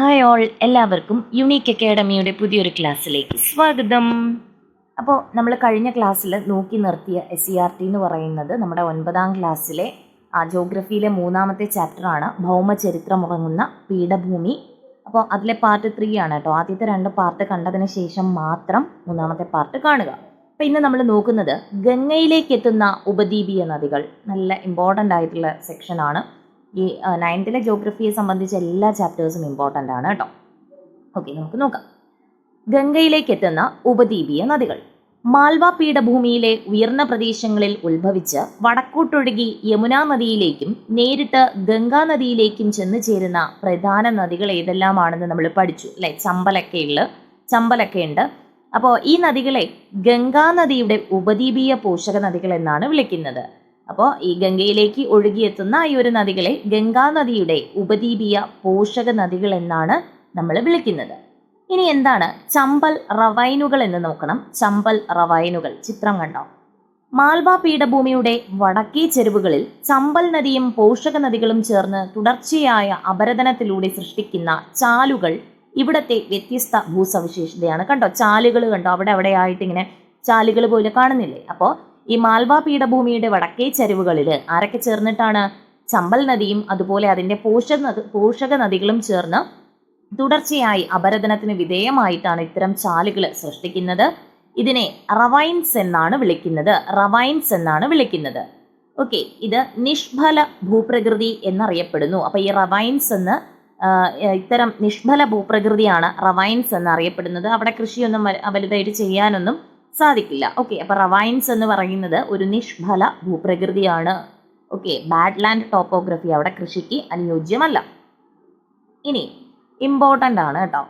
Hi all എല്ലാവർക്കും unique അക്കാഡമിയുടെ പുതിയൊരു ക്ലാസ്സിലേക്ക് സ്വാഗതം. അപ്പോൾ നമ്മൾ കഴിഞ്ഞ ക്ലാസ്സിൽ നോക്കി നിർത്തിയ എസ് സി ആർ ടി എന്ന് പറയുന്നത് നമ്മുടെ ഒൻപതാം ക്ലാസ്സിലെ ആ ജോഗ്രഫിയിലെ മൂന്നാമത്തെ ചാപ്റ്ററാണ് ഭൗമചരിത്രം ഉറങ്ങുന്ന പീഠഭൂമി. അപ്പോൾ അതിലെ പാർട്ട് ത്രീ ആണ് കേട്ടോ. ആദ്യത്തെ രണ്ട് പാർട്ട് കണ്ടതിന് ശേഷം മാത്രം മൂന്നാമത്തെ പാർട്ട് കാണുക. അപ്പോൾ ഇന്ന് നമ്മൾ നോക്കുന്നത് ഗംഗയിലേക്ക് എത്തുന്ന ഉപദ്വീപീയ നദികൾ. നല്ല ഇമ്പോർട്ടന്റ് ആയിട്ടുള്ള സെക്ഷനാണ് ഈ നയൻത്തിലെ ജോഗ്രഫിയെ സംബന്ധിച്ച എല്ലാ ചാപ്റ്റേഴ്സും ഇമ്പോർട്ടന്റ് ആണ് കേട്ടോ. ഓക്കെ നമുക്ക് നോക്കാം. ഗംഗയിലേക്ക് എത്തുന്ന ഉപദ്വീപീയ നദികൾ. മാൽവ പീഠഭൂമിയിലെ ഉയർന്ന പ്രദേശങ്ങളിൽ ഉത്ഭവിച്ച് വടക്കോട്ടൊഴുകി യമുനാ നദിയിലേക്കും നേരിട്ട് ഗംഗാ നദിയിലേക്കും ചെന്ന് ചേരുന്ന പ്രധാന നദികൾ ഏതെല്ലാമാണെന്ന് നമ്മൾ പഠിച്ചു അല്ലെ? ചമ്പലൊക്കെയുള്ള ചമ്പലൊക്കെ ഉണ്ട് അപ്പോൾ ഈ നദികളെ ഗംഗാ നദിയുടെ ഉപദ്വീപീയ പോഷക നദികൾ എന്നാണ് വിളിക്കുന്നത്. അപ്പോൾ ഈ ഗംഗയിലേക്ക് ഒഴുകിയെത്തുന്ന ഈ ഒരു നദികളെ ഗംഗാനദിയുടെ ഉപദ്വീപീയ പോഷക നദികൾ എന്നാണ് നമ്മൾ വിളിക്കുന്നത്. ഇനി എന്താണ് ചമ്പൽ റവൈനുകൾ എന്ന് നോക്കണം. ചമ്പൽ റവൈനുകൾ ചിത്രം കണ്ടോ? മാൽവ പീഠഭൂമിയുടെ വടക്കേ ചെരുവുകളിൽ ചമ്പൽ നദിയും പോഷക നദികളും ചേർന്ന് തുടർച്ചയായ അപരതനത്തിലൂടെ സൃഷ്ടിക്കുന്ന ചാലുകൾ ഇവിടത്തെ വ്യത്യസ്ത ഭൂസവിശേഷതയാണ്. കണ്ടോ? ചാലുകൾ കണ്ടോ? അവിടെ അവിടെ ആയിട്ട് ഇങ്ങനെ ചാലുകൾ പോലെ കാണുന്നില്ലേ? അപ്പോൾ ഈ മാൽവ പീഠഭൂമിയുടെ വടക്കേ ചരിവുകളിൽ ആരൊക്കെ ചേർന്നിട്ടാണ് ചമ്പൽ നദിയും അതുപോലെ അതിന്റെ പോഷക പോഷക നദികളും ചേർന്ന് തുടർച്ചയായി അപരദനത്തിന് വിധേയമായിട്ടാണ് ഇത്തരം ചാലുകൾ സൃഷ്ടിക്കുന്നത്. ഇതിനെ റവൈൻസ് എന്നാണ് വിളിക്കുന്നത്. റവൈൻസ് എന്നാണ് വിളിക്കുന്നത്. ഓക്കെ ഇത് നിഷ്ഫല ഭൂപ്രകൃതി എന്നറിയപ്പെടുന്നു. അപ്പോൾ ഈ റവൈൻസ് എന്ന് ഇത്തരം നിഷ്ഫല ഭൂപ്രകൃതിയാണ് റവൈൻസ് എന്നറിയപ്പെടുന്നത്. അവിടെ കൃഷിയൊന്നും വലുതായിട്ട് ചെയ്യാനൊന്നും സാധിക്കില്ല. ഓക്കെ അപ്പോൾ റവൈൻസ് എന്ന് പറയുന്നത് ഒരു നിഷ്ഫല ഭൂപ്രകൃതിയാണ്. ഓക്കെ ബാഡ് ലാൻഡ് ടോപ്പോഗ്രഫി അവിടെ കൃഷിക്ക് അനുയോജ്യമല്ല. ഇനി ഇമ്പോർട്ടന്റ് ആണ് കേട്ടോ.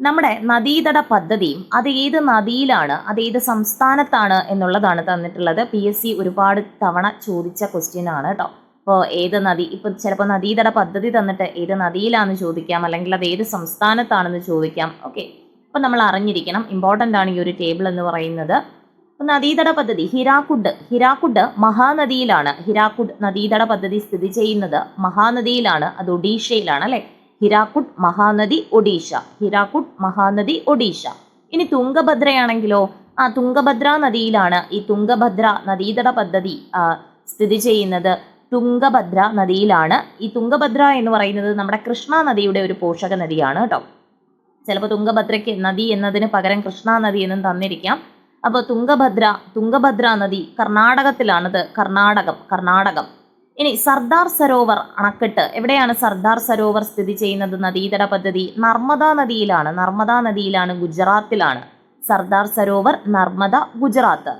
നമ്മുടെ നദീതട പദ്ധതിയും അത് ഏത് നദിയിലാണ് അത് ഏത് സംസ്ഥാനത്താണ് എന്നുള്ളതാണ് തന്നിട്ടുള്ളത്. പി എസ് സി ഒരുപാട് തവണ ചോദിച്ച ക്വസ്റ്റ്യൻ ആണ് കേട്ടോ. ഇപ്പോൾ ഏത് നദി ഇപ്പം ചിലപ്പോൾ നദീതട പദ്ധതി തന്നിട്ട് ഏത് നദിയിലാണെന്ന് ചോദിക്കാം അല്ലെങ്കിൽ അത് ഏത് സംസ്ഥാനത്താണെന്ന് ചോദിക്കാം. ഓക്കെ അപ്പം നമ്മൾ അറിഞ്ഞിരിക്കണം ഇമ്പോർട്ടന്റ് ആണ് ഈ ഒരു ടേബിൾ എന്ന് പറയുന്നത്. നദീതട പദ്ധതി ഹിരാക്കുഡ് ഹിരാക്കുഡ് മഹാനദിയിലാണ്. ഹിരാക്കുഡ് നദീതട പദ്ധതി സ്ഥിതി ചെയ്യുന്നത് മഹാനദിയിലാണ് അത് ഒഡീഷയിലാണ് അല്ലേ? ഹിരാക്കുഡ് മഹാനദി ഒഡീഷ ഹിരാക്കുഡ് മഹാനദി ഒഡീഷ. ഇനി തുംഗഭദ്രയാണെങ്കിലോ ആ തുംഗഭദ്ര നദിയിലാണ് ഈ തുംഗഭദ്ര നദീതട പദ്ധതി സ്ഥിതി ചെയ്യുന്നത്. തുംഗഭദ്ര നദിയിലാണ്. ഈ തുംഗഭദ്ര എന്ന് പറയുന്നത് നമ്മുടെ കൃഷ്ണ നദിയുടെ ഒരു പോഷക നദിയാണ് കേട്ടോ. ചിലപ്പോൾ തുംഗഭദ്രയ്ക്ക് നദി എന്നതിന് പകരം കൃഷ്ണ നദി എന്നും തന്നിരിക്കാം. അപ്പോൾ തുംഗഭദ്ര തുംഗഭദ്ര നദി കർണാടകത്തിലാണത്. കർണാടകം കർണാടകം. ഇനി സർദാർ സരോവർ അണക്കെട്ട്. എവിടെയാണ് സർദാർ സരോവർ സ്ഥിതി ചെയ്യുന്നത്? നദീതട പദ്ധതി നർമ്മദ നദിയിലാണ്. നർമ്മദ നദിയിലാണ് ഗുജറാത്തിലാണ്. സർദാർ സരോവർ നർമ്മദ ഗുജറാത്ത്.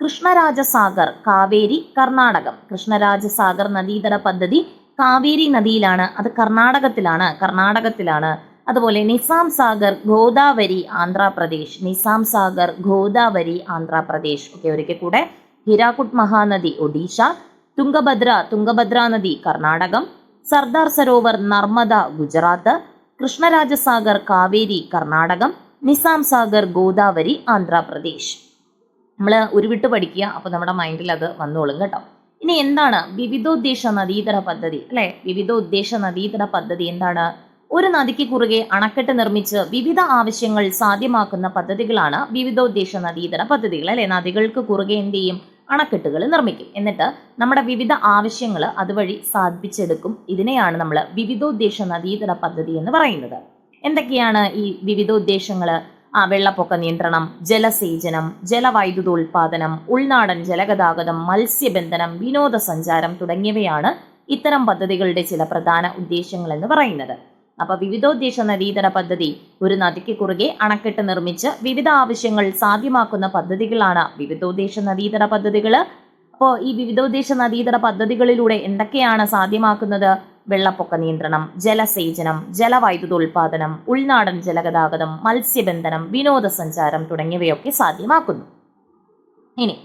കൃഷ്ണരാജസാഗർ കാവേരി കർണാടകം. കൃഷ്ണരാജസാഗർ നദീതട പദ്ധതി കാവേരി നദിയിലാണ്. അത് കർണാടകത്തിലാണ്. കർണാടകത്തിലാണ്. അതുപോലെ നിസാം സാഗർ ഗോദാവരി ആന്ധ്രാപ്രദേശ്. നിസാം സാഗർ ഗോദാവരി ആന്ധ്രാപ്രദേശ്. ഒക്കെ ഒരിക്കൽ കൂടെ. ഹിരാക്കുട്ട് മഹാനദി ഒഡീഷ. തുംഗഭദ്ര തുംഗഭദ്ര നദി കർണാടകം. സർദാർ സരോവർ നർമ്മദ ഗുജറാത്ത്. കൃഷ്ണരാജസാഗർ കാവേരി കർണാടകം. നിസാം സാഗർ ഗോദാവരി ആന്ധ്രാപ്രദേശ്. നമ്മൾ ഉരുവിട്ട് പഠിക്കുക അപ്പോൾ നമ്മുടെ മൈൻഡിൽ അത് വന്നോളും കേട്ടോ. ഇനി എന്താണ് വിവിധോദ്ദേശ നദീതര പദ്ധതി? അല്ലേ? വിവിധോദ്ദേശ നദീതര പദ്ധതി എന്താണ്? ഒരു നദിക്ക് കുറുകെ അണക്കെട്ട് നിർമ്മിച്ച് വിവിധ ആവശ്യങ്ങൾ സാധ്യമാക്കുന്ന പദ്ധതികളാണ് വിവിധോദ്ദേശ നദീതര പദ്ധതികൾ അല്ലെ? നദികൾക്ക് കുറുകെ എന്ത് ചെയ്യും അണക്കെട്ടുകൾ നിർമ്മിക്കും. എന്നിട്ട് നമ്മുടെ വിവിധ ആവശ്യങ്ങൾ അതുവഴി സാധിപ്പിച്ചെടുക്കും. ഇതിനെയാണ് നമ്മൾ വിവിധോദ്ദേശ നദീതര പദ്ധതി എന്ന് പറയുന്നത്. എന്തൊക്കെയാണ് ഈ വിവിധോദ്ദേശങ്ങൾ ആ വെള്ളപ്പൊക്ക നിയന്ത്രണം ജലസേചനം ജലവൈദ്യുതോൽപാദനം ഉൾനാടൻ ജലഗതാഗതം മത്സ്യബന്ധനം വിനോദസഞ്ചാരം തുടങ്ങിയവയാണ് ഇത്തരം പദ്ധതികളുടെ ചില പ്രധാന ഉദ്ദേശങ്ങൾ എന്ന് പറയുന്നത്. അപ്പൊ വിവിധോദ്ദേശ നദീതട പദ്ധതി ഒരു നദിക്ക് കുറുകെ അണക്കെട്ട് നിർമ്മിച്ച് വിവിധ ആവശ്യങ്ങൾ സാധ്യമാക്കുന്ന പദ്ധതികളാണ് വിവിധോദ്ദേശ നദീതട പദ്ധതികൾ അപ്പോൾ ഈ വിവിധോദ്ദേശ നദീതട പദ്ധതികളിലൂടെ എന്തൊക്കെയാണ് സാധ്യമാക്കുന്നത്? വെള്ളപ്പൊക്ക നിയന്ത്രണം ജലസേചനം ജലവൈദ്യുത ഉൽപാദനം ഉൾനാടൻ ജലഗതാഗതം മത്സ്യബന്ധനം വിനോദസഞ്ചാരം തുടങ്ങിയവയൊക്കെ സാധ്യമാക്കുന്നു. ഇനി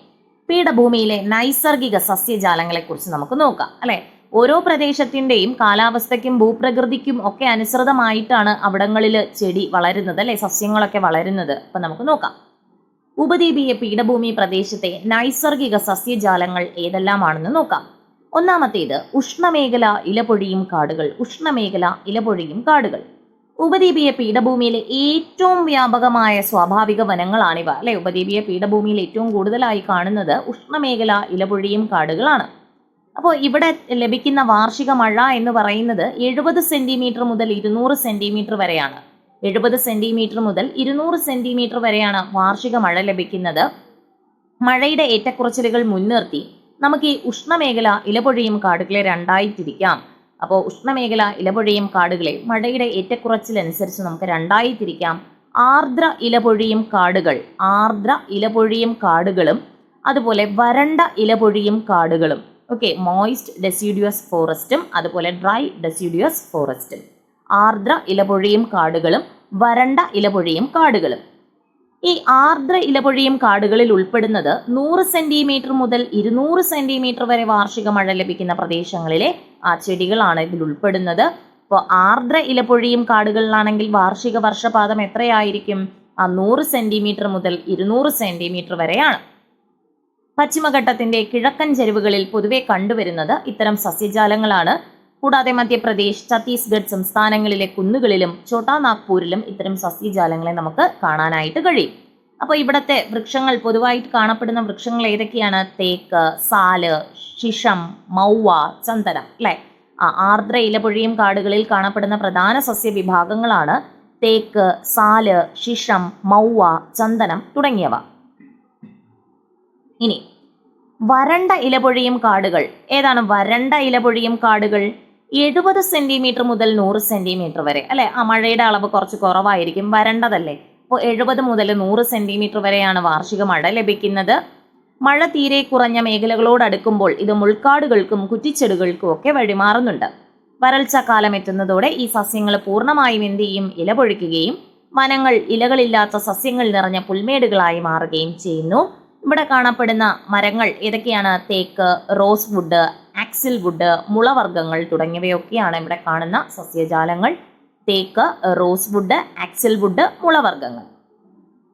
പീഠഭൂമിയിലെ നൈസർഗിക സസ്യജാലങ്ങളെക്കുറിച്ച് നമുക്ക് നോക്കാം അല്ലെ? ഓരോ പ്രദേശത്തിന്റെയും കാലാവസ്ഥയ്ക്കും ഭൂപ്രകൃതിക്കും ഒക്കെ അനുസൃതമായിട്ടാണ് അവിടങ്ങളിൽ ചെടി വളരുന്നത് അല്ലെ? സസ്യങ്ങളൊക്കെ വളരുന്നത്. അപ്പം നമുക്ക് നോക്കാം. ഉപദ്വീപീയ പീഠഭൂമി പ്രദേശത്തെ നൈസർഗിക സസ്യജാലങ്ങൾ ഏതെല്ലാമാണെന്ന് നോക്കാം. ഒന്നാമത്തേത് ഉഷ്ണമേഖല ഇലപൊഴിയും കാടുകൾ. ഉഷ്ണമേഖല ഇലപൊഴിയും കാടുകൾ. ഉപദ്വീപീയ പീഠഭൂമിയിലെ ഏറ്റവും വ്യാപകമായ സ്വാഭാവിക വനങ്ങളാണിവ. അല്ലെ? ഉപദ്വീപീയ പീഠഭൂമിയിൽ ഏറ്റവും കൂടുതലായി കാണുന്നത് ഉഷ്ണമേഖല ഇലപൊഴിയും കാടുകളാണ്. അപ്പോൾ ഇവിടെ ലഭിക്കുന്ന വാർഷിക മഴ എന്ന് പറയുന്നത് എഴുപത് സെന്റിമീറ്റർ മുതൽ ഇരുന്നൂറ് സെന്റിമീറ്റർ വരെയാണ്. എഴുപത് സെന്റിമീറ്റർ മുതൽ ഇരുന്നൂറ് സെന്റിമീറ്റർ വരെയാണ് വാർഷിക മഴ ലഭിക്കുന്നത്. മഴയുടെ ഏറ്റക്കുറച്ചിലുകൾ മുൻനിർത്തി നമുക്ക് ഈ ഉഷ്ണമേഖല ഇലപൊഴിയും കാടുകളെ രണ്ടായി തിരിക്കാം അപ്പോൾ ഉഷ്ണമേഖല ഇലപൊഴിയും കാടുകളെ മഴയുടെ ഏറ്റക്കുറച്ചിലനുസരിച്ച് നമുക്ക് രണ്ടായി തിരിക്കാം ആർദ്ര ഇലപൊഴിയും കാടുകൾ ആർദ്ര ഇലപൊഴിയും കാടുകളും അതുപോലെ വരണ്ട ഇലപൊഴിയും കാടുകളും. ഓക്കെ മോയിസ്റ്റ് ഡെസിഡ്യൂസ് ഫോറസ്റ്റും അതുപോലെ ഡ്രൈ ഡെസിഡ്യൂസ് ഫോറസ്റ്റും ആർദ്ര ഇലപൊഴിയും കാടുകളും വരണ്ട ഇലപൊഴിയും കാടുകളും. ഈ ആർദ്ര ഇലപൊഴിയും കാടുകളിൽ ഉൾപ്പെടുന്നത് നൂറ് സെന്റിമീറ്റർ മുതൽ ഇരുന്നൂറ് സെന്റിമീറ്റർ വരെ വാർഷിക മഴ ലഭിക്കുന്ന പ്രദേശങ്ങളിലെ ആ ചെടികളാണ് ഇതിൽ ഉൾപ്പെടുന്നത്. ഇപ്പോൾ ആർദ്ര ഇലപൊഴിയും കാടുകളിലാണെങ്കിൽ വാർഷിക വർഷപാതം എത്രയായിരിക്കും? ആ നൂറ് സെന്റിമീറ്റർ മുതൽ ഇരുന്നൂറ് സെന്റിമീറ്റർ വരെയാണ്. പശ്ചിമഘട്ടത്തിന്റെ കിഴക്കൻ ചെരുവുകളിൽ പൊതുവെ കണ്ടുവരുന്നത് ഇത്തരം സസ്യജാലങ്ങളാണ്. കൂടാതെ മധ്യപ്രദേശ് ഛത്തീസ്ഗഡ് സംസ്ഥാനങ്ങളിലെ കുന്നുകളിലും ഛോട്ടാ നാഗ്പൂരിലും ഇത്തരം സസ്യജാലങ്ങളെ നമുക്ക് കാണാനായിട്ട് കഴിയും. അപ്പോൾ ഇവിടുത്തെ വൃക്ഷങ്ങൾ പൊതുവായിട്ട് കാണപ്പെടുന്ന വൃക്ഷങ്ങൾ ഏതൊക്കെയാണ്? തേക്ക് സാൽ ശിഷം മൗവ ചന്ദനം അല്ലേ? ആ ആർദ്ര ഇലപൊഴിയും കാടുകളിൽ കാണപ്പെടുന്ന പ്രധാന സസ്യവിഭാഗങ്ങളാണ് തേക്ക് സാൽ ശിഷം മൗവ ചന്ദനം തുടങ്ങിയവ. ഇനി വരണ്ട ഇലപൊഴിയും കാടുകൾ. ഏതാണ് വരണ്ട ഇലപൊഴിയും കാടുകൾ? എഴുപത് സെന്റിമീറ്റർ മുതൽ നൂറ് സെന്റിമീറ്റർ വരെ. അല്ലെ? ആ മഴയുടെ അളവ് കുറച്ച് കുറവായിരിക്കും. വരണ്ടതല്ലേ? അപ്പോൾ എഴുപത് മുതൽ നൂറ് സെന്റിമീറ്റർ വരെയാണ് വാർഷിക മഴ ലഭിക്കുന്നത്. മഴ തീരെ കുറഞ്ഞ മേഖലകളോട് അടുക്കുമ്പോൾ ഇത് മുൾക്കാടുകൾക്കും കുറ്റിച്ചെടികൾക്കും ഒക്കെ വഴിമാറുന്നുണ്ട്. വരൾച്ച കാലം എത്തുന്നതോടെ ഈ സസ്യങ്ങൾ പൂർണമായും എന്ത് ചെയ്യും? ഇല പൊഴിക്കുകയും വനങ്ങൾ ഇലകളില്ലാത്ത സസ്യങ്ങൾ നിറഞ്ഞ പുൽമേടുകളായി മാറുകയും ചെയ്യുന്നു. ഇവിടെ കാണപ്പെടുന്ന മരങ്ങൾ ഏതൊക്കെയാണ്? തേക്ക് റോസ് വുഡ് ആക്സിൽ വുഡ് മുളവർഗങ്ങൾ തുടങ്ങിയവയൊക്കെയാണ് ഇവിടെ കാണുന്ന സസ്യജാലങ്ങൾ. തേക്ക് റോസ് വുഡ് ആക്സിൽ വുഡ് മുളവർഗങ്ങൾ.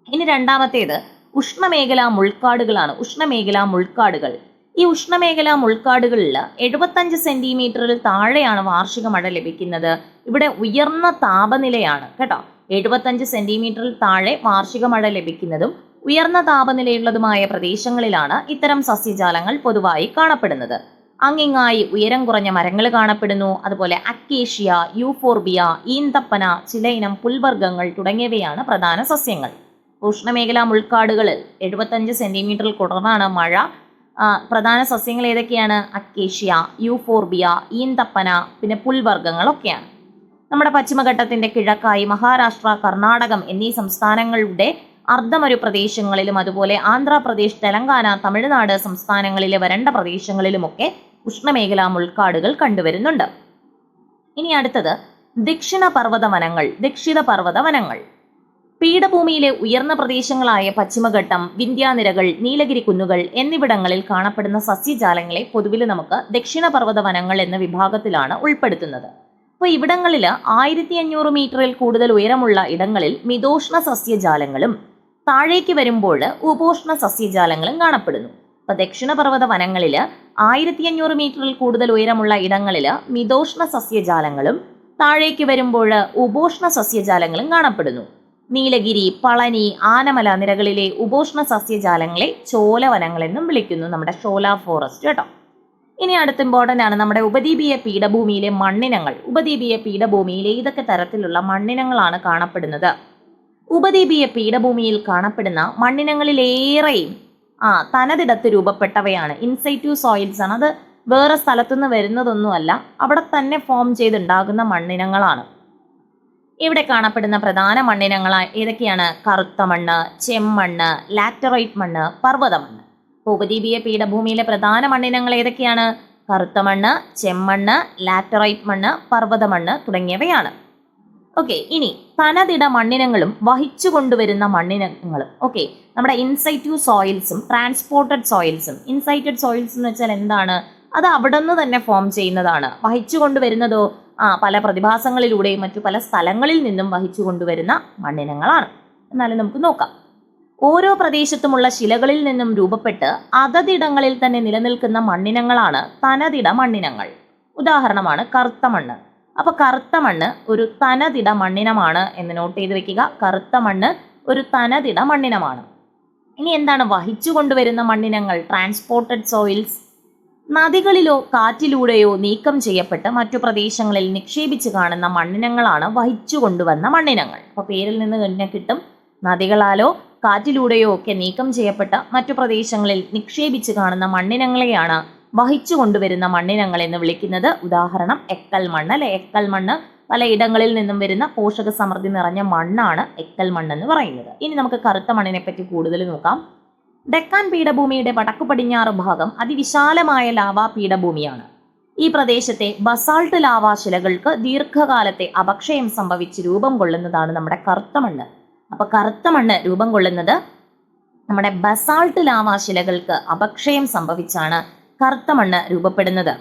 ഇനി രണ്ടാമത്തേത് ഉഷ്ണമേഖലാ മുൾക്കാടുകളാണ്. ഉഷ്ണമേഖലാ മുൾക്കാടുകൾ. ഈ ഉഷ്ണമേഖലാ മുൾക്കാടുകളിൽ എഴുപത്തഞ്ച് സെന്റിമീറ്ററിൽ താഴെയാണ് വാർഷിക മഴ ലഭിക്കുന്നത്. ഇവിടെ ഉയർന്ന താപനിലയാണ് കേട്ടോ. എഴുപത്തഞ്ച് സെന്റിമീറ്ററിൽ താഴെ വാർഷിക മഴ ലഭിക്കുന്നതും ഉയർന്ന താപനിലയുള്ളതുമായ പ്രദേശങ്ങളിലാണ് ഇത്തരം സസ്യജാലങ്ങൾ പൊതുവായി കാണപ്പെടുന്നത്. അങ്ങിങ്ങായി ഉയരം കുറഞ്ഞ മരങ്ങൾ കാണപ്പെടുന്നു. അതുപോലെ അക്കേഷ്യ യൂഫോർബിയ ഈന്തപ്പന ചില ഇനം പുൽവർഗങ്ങൾ തുടങ്ങിയവയാണ് പ്രധാന സസ്യങ്ങൾ. ഉഷ്ണമേഖലാ ഉൾക്കാടുകളിൽ എഴുപത്തഞ്ച് സെന്റിമീറ്ററിൽ കുറവാണ് മഴ. പ്രധാന സസ്യങ്ങൾ ഏതൊക്കെയാണ്? അക്കേഷ്യ യൂഫോർബിയ ഈന്തപ്പന പിന്നെ പുൽവർഗങ്ങളൊക്കെയാണ്. നമ്മുടെ പശ്ചിമഘട്ടത്തിന്റെ കിഴക്കായി മഹാരാഷ്ട്ര കർണാടകം എന്നീ സംസ്ഥാനങ്ങളുടെ അർദ്ധമരു പ്രദേശങ്ങളിലും അതുപോലെ ആന്ധ്രാപ്രദേശ് തെലങ്കാന തമിഴ്നാട് സംസ്ഥാനങ്ങളിലെ വരണ്ട പ്രദേശങ്ങളിലുമൊക്കെ ഉഷ്ണമേഖലാ മുൾക്കാടുകൾ കണ്ടുവരുന്നുണ്ട്. ഇനി അടുത്തത് ദക്ഷിണ പർവത വനങ്ങൾ ദക്ഷിണ പർവത വനങ്ങൾ പീഠഭൂമിയിലെ ഉയർന്ന പ്രദേശങ്ങളായ പശ്ചിമഘട്ടം വിന്ധ്യാനിരകൾ നീലഗിരി കുന്നുകൾ എന്നിവിടങ്ങളിൽ കാണപ്പെടുന്ന സസ്യജാലങ്ങളെ പൊതുവിൽ നമുക്ക് ദക്ഷിണ പർവത വനങ്ങൾ എന്ന വിഭാഗത്തിലാണ് ഉൾപ്പെടുത്തുന്നത്. അപ്പോൾ ഇവിടങ്ങളിൽ ആയിരത്തി അഞ്ഞൂറ് മീറ്ററിൽ കൂടുതൽ ഉയരമുള്ള ഇടങ്ങളിൽ മിതോഷ്ണ സസ്യജാലങ്ങളും താഴേക്ക് വരുമ്പോൾ ഉപോഷ്ണ സസ്യജാലങ്ങളും കാണപ്പെടുന്നു. ഇപ്പൊ ദക്ഷിണപർവത വനങ്ങളിൽ ആയിരത്തി അഞ്ഞൂറ് മീറ്ററിൽ കൂടുതൽ ഉയരമുള്ള ഇടങ്ങളിൽ മിതോഷ്ണ സസ്യജാലങ്ങളും താഴേക്ക് വരുമ്പോൾ ഉപോഷ്ണ സസ്യജാലങ്ങളും കാണപ്പെടുന്നു. നീലഗിരി പളനി ആനമല നിരകളിലെ ഉപോഷ്ണ സസ്യജാലങ്ങളെ ചോലവനങ്ങൾ എന്നും വിളിക്കുന്നു നമ്മുടെ ഷോല ഫോറസ്റ്റ് കേട്ടോ. ഇനി അടുത്ത ഇമ്പോർട്ടന്റ് ആണ് നമ്മുടെ ഉപദ്വീപീയ പീഠഭൂമിയിലെ മണ്ണിനങ്ങൾ. ഉപദ്വീപീയ പീഠഭൂമിയിലെ ഏതൊക്കെ തരത്തിലുള്ള മണ്ണിനങ്ങളാണ് കാണപ്പെടുന്നത്. ഉപദ്വീപീയ പീഠഭൂമിയിൽ കാണപ്പെടുന്ന മണ്ണിനങ്ങളിലേറെയും ആ തനതിടത്ത് രൂപപ്പെട്ടവയാണ്. ഇൻസൈറ്റീവ് സോയിൽസ് ആണ്. അത് വേറെ സ്ഥലത്തുനിന്ന് വരുന്നതൊന്നുമല്ല. അവിടെ തന്നെ ഫോം ചെയ്തുണ്ടാകുന്ന മണ്ണിനങ്ങളാണ്. ഇവിടെ കാണപ്പെടുന്ന പ്രധാന മണ്ണിനങ്ങൾ ഏതൊക്കെയാണ്? കറുത്ത മണ്ണ് ചെമ്മണ്ണ് ലാറ്ററൈറ്റ് മണ്ണ് പർവത മണ്ണ്. ഉപദ്വീപീയ പീഠഭൂമിയിലെ പ്രധാന മണ്ണിനങ്ങൾ ഏതൊക്കെയാണ്? കറുത്ത മണ്ണ് ചെമ്മണ്ണ് ലാറ്ററൈറ്റ് മണ്ണ് പർവത മണ്ണ് തുടങ്ങിയവയാണ്. ഓക്കെ ഇനി തനതിട മണ്ണിനങ്ങളും വഹിച്ചു കൊണ്ടുവരുന്ന മണ്ണിനങ്ങളും. ഓക്കെ നമ്മുടെ ഇൻസൈറ്റീവ് സോയിൽസും ട്രാൻസ്പോർട്ടഡ് സോയിൽസും ഇൻസൈറ്റഡ് സോയിൽസ് എന്ന് വെച്ചാൽ എന്താണ്? അത് അവിടെ നിന്ന് തന്നെ ഫോം ചെയ്യുന്നതാണ്. വഹിച്ചു കൊണ്ടുവരുന്നതോ ആ പല പ്രതിഭാസങ്ങളിലൂടെയും മറ്റു പല സ്ഥലങ്ങളിൽ നിന്നും വഹിച്ചു കൊണ്ടുവരുന്ന മണ്ണിനങ്ങളാണ്. എന്നാലും നമുക്ക് നോക്കാം. ഓരോ പ്രദേശത്തുമുള്ള ശിലകളിൽ നിന്നും രൂപപ്പെട്ട് അതതിടങ്ങളിൽ തന്നെ നിലനിൽക്കുന്ന മണ്ണിനങ്ങളാണ് തനതിട മണ്ണിനങ്ങൾ. ഉദാഹരണമാണ് കറുത്ത മണ്ണ്. അപ്പോൾ കറുത്ത മണ്ണ് ഒരു തനതിട മണ്ണിനമാണ് എന്ന് നോട്ട് ചെയ്ത് വെക്കുക. കറുത്ത മണ്ണ് ഒരു തനതിട മണ്ണിനമാണ്. ഇനി എന്താണ് വഹിച്ചു കൊണ്ടുവരുന്ന മണ്ണിനങ്ങൾ? ട്രാൻസ്പോർട്ടഡ് സോയിൽസ് നദികളിലോ കാറ്റിലൂടെയോ നീക്കം ചെയ്യപ്പെട്ട് മറ്റു പ്രദേശങ്ങളിൽ നിക്ഷേപിച്ച് കാണുന്ന മണ്ണിനങ്ങളാണ് വഹിച്ചു കൊണ്ടുവന്ന മണ്ണിനങ്ങൾ. അപ്പോൾ പേരിൽ നിന്ന് തന്നെ കിട്ടും. നദികളാലോ കാറ്റിലൂടെയോ ഒക്കെ നീക്കം ചെയ്യപ്പെട്ട മറ്റു പ്രദേശങ്ങളിൽ നിക്ഷേപിച്ച് കാണുന്ന മണ്ണിനങ്ങളെയാണ് വഹിച്ചു കൊണ്ടുവരുന്ന മണ്ണിനങ്ങൾ എന്ന് വിളിക്കുന്നത് ഉദാഹരണം എക്കൽ മണ്ണ് അല്ലെ? എക്കൽ മണ്ണ് പലയിടങ്ങളിൽ നിന്നും വരുന്ന പോഷക സമൃദ്ധി നിറഞ്ഞ മണ്ണാണ് എക്കൽ മണ്ണ് എന്ന് പറയുന്നത്. ഇനി നമുക്ക് കറുത്ത മണ്ണിനെ പറ്റി കൂടുതൽ നോക്കാം. ഡെക്കാൻ പീഠഭൂമിയുടെ വടക്കു പടിഞ്ഞാറ് ഭാഗം അതിവിശാലമായ ലാവാ പീഠഭൂമിയാണ്. ഈ പ്രദേശത്തെ ബസാൾട്ട് ലാവാശിലകൾക്ക് ദീർഘകാലത്തെ അപക്ഷയം സംഭവിച്ച് രൂപം കൊള്ളുന്നതാണ് നമ്മുടെ കറുത്ത മണ്ണ്. അപ്പൊ കറുത്ത മണ്ണ് രൂപം കൊള്ളുന്നത് നമ്മുടെ ബസാൾട്ട് ലാവാശിലകൾക്ക് അപക്ഷയം സംഭവിച്ചാണ് കറുത്ത മണ്ണ് രൂപപ്പെടുന്നത്.